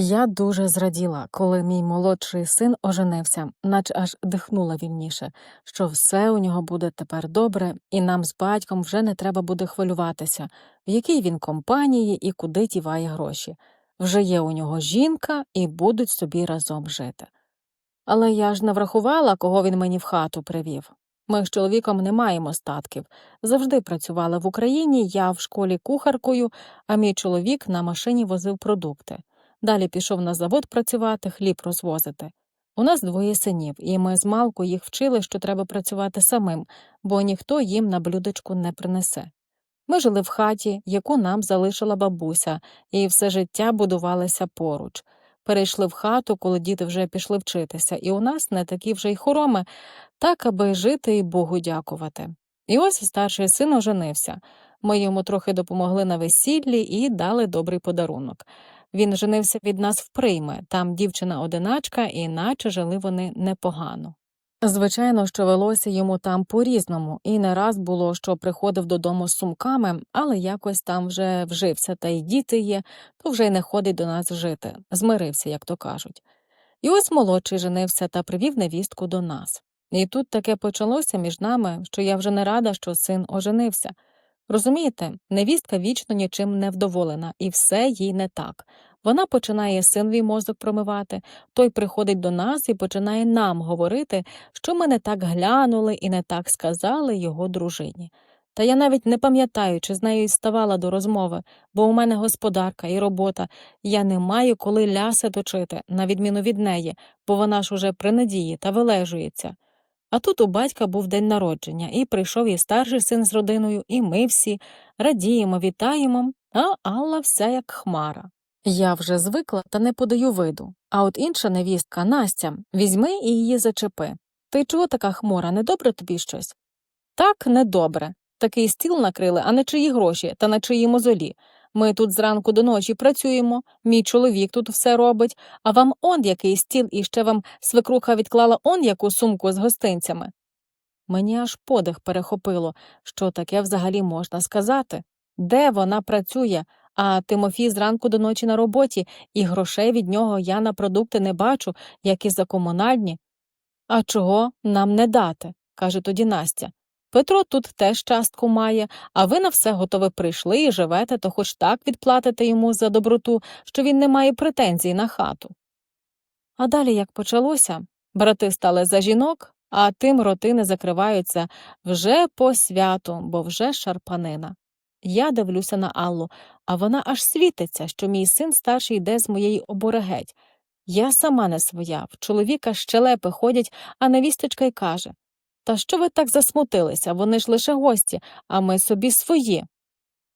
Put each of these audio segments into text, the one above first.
Я дуже зраділа, коли мій молодший син оженився, наче аж дихнула вільніше, що все у нього буде тепер добре, і нам з батьком вже не треба буде хвилюватися, в якій він компанії і куди тіває гроші. Вже є у нього жінка і будуть собі разом жити. Але я ж не врахувала, кого він мені в хату привів. Ми з чоловіком не маємо статків. Завжди працювали в Україні, я в школі кухаркою, а мій чоловік на машині возив продукти. Далі пішов на завод працювати, хліб розвозити. У нас двоє синів, і ми з малку їх вчили, що треба працювати самим, бо ніхто їм на блюдечку не принесе. Ми жили в хаті, яку нам залишила бабуся, і все життя будувалися поруч. Перейшли в хату, коли діти вже пішли вчитися, і у нас не такі вже й хороми, так аби жити і Богу дякувати. І ось старший син оженився. Ми йому трохи допомогли на весіллі і дали добрий подарунок. Він женився від нас в прийме, там дівчина одиначка, і наче жили вони непогано. Звичайно, що велося йому там по-різному, і не раз було, що приходив додому з сумками, але якось там вже вжився, та й діти є, то вже й не ходить до нас жити, змирився, як то кажуть. І ось молодший женився та привів невістку до нас. І тут таке почалося між нами, що я вже не рада, що син оженився. Розумієте, невістка вічно нічим не вдоволена, і все їй не так. Вона починає синові мозок промивати, той приходить до нас і починає нам говорити, що ми не так глянули і не так сказали його дружині. Та я навіть не пам'ятаю, чи з нею й ставала до розмови, бо у мене господарка і робота, я не маю коли ляси точити, на відміну від неї, бо вона ж уже при надії та вилежується. А тут у батька був день народження, і прийшов і старший син з родиною, і ми всі радіємо, вітаємо, а Алла вся як хмара. Я вже звикла та не подаю виду. А от інша невістка Настя, візьми і її зачепи. Ти чого така хмура, недобре тобі щось? Так, недобре. Такий стіл накрили, а на чиї гроші та на чиї мозолі. Ми тут зранку до ночі працюємо, мій чоловік тут все робить, а вам он який стіл і ще вам свекруха відклала он яку сумку з гостинцями. Мені аж подих перехопило, що таке взагалі можна сказати. Де вона працює, а Тимофій зранку до ночі на роботі, і грошей від нього я на продукти не бачу, як і за комунальні. А чого нам не дати? каже тоді Настя. Петро тут теж частку має, а ви на все готове прийшли і живете, то хоч так відплатите йому за доброту, що він не має претензій на хату. А далі, як почалося, брати стали за жінок, а тим роти не закриваються вже по святу, бо вже шарпанина. Я дивлюся на Аллу, а вона аж світиться, що мій син старший йде з моєї обори геть. Я сама не своя, в чоловіка щелепи ходять, а невісточка й каже Та що ви так засмутилися? Вони ж лише гості, а ми собі свої.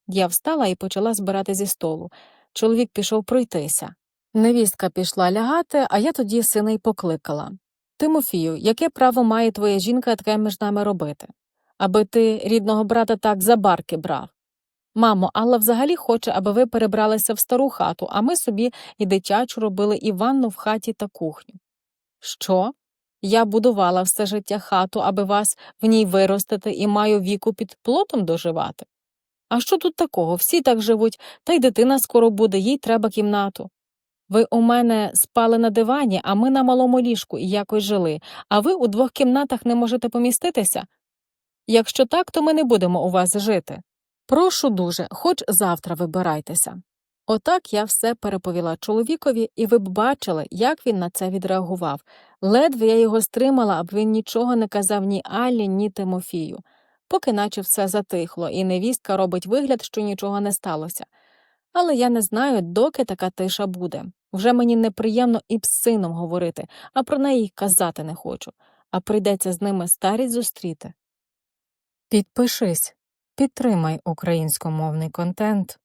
Я встала і почала збирати зі столу. Чоловік пішов пройтися. Невістка пішла лягати, а я тоді сина й покликала. Тимофію, яке право має твоя жінка таке між нами робити? Аби ти рідного брата так за барки брав. Мамо, Алла взагалі хоче, аби ви перебралися в стару хату, а ми собі і дитячу робили і ванну в хаті та кухню. Що? Я будувала все життя хату, аби вас в ній виростити і маю віку під плотом доживати. А що тут такого? Всі так живуть, та й дитина скоро буде, їй треба кімнату. Ви у мене спали на дивані, а ми на малому ліжку і якось жили, а ви у двох кімнатах не можете поміститися? Якщо так, то ми не будемо у вас жити. Прошу дуже, хоч завтра вибирайтеся. Отак я все переповіла чоловікові, і ви б бачили, як він на це відреагував. Ледве я його стримала, аби він нічого не казав ні Аллі, ні Тимофію. Поки наче все затихло, і невістка робить вигляд, що нічого не сталося. Але я не знаю, доки така тиша буде. Вже мені неприємно і з сином говорити, а про неї казати не хочу, а прийдеться з ними старість зустріти. Підпишись, підтримай українськомовний контент.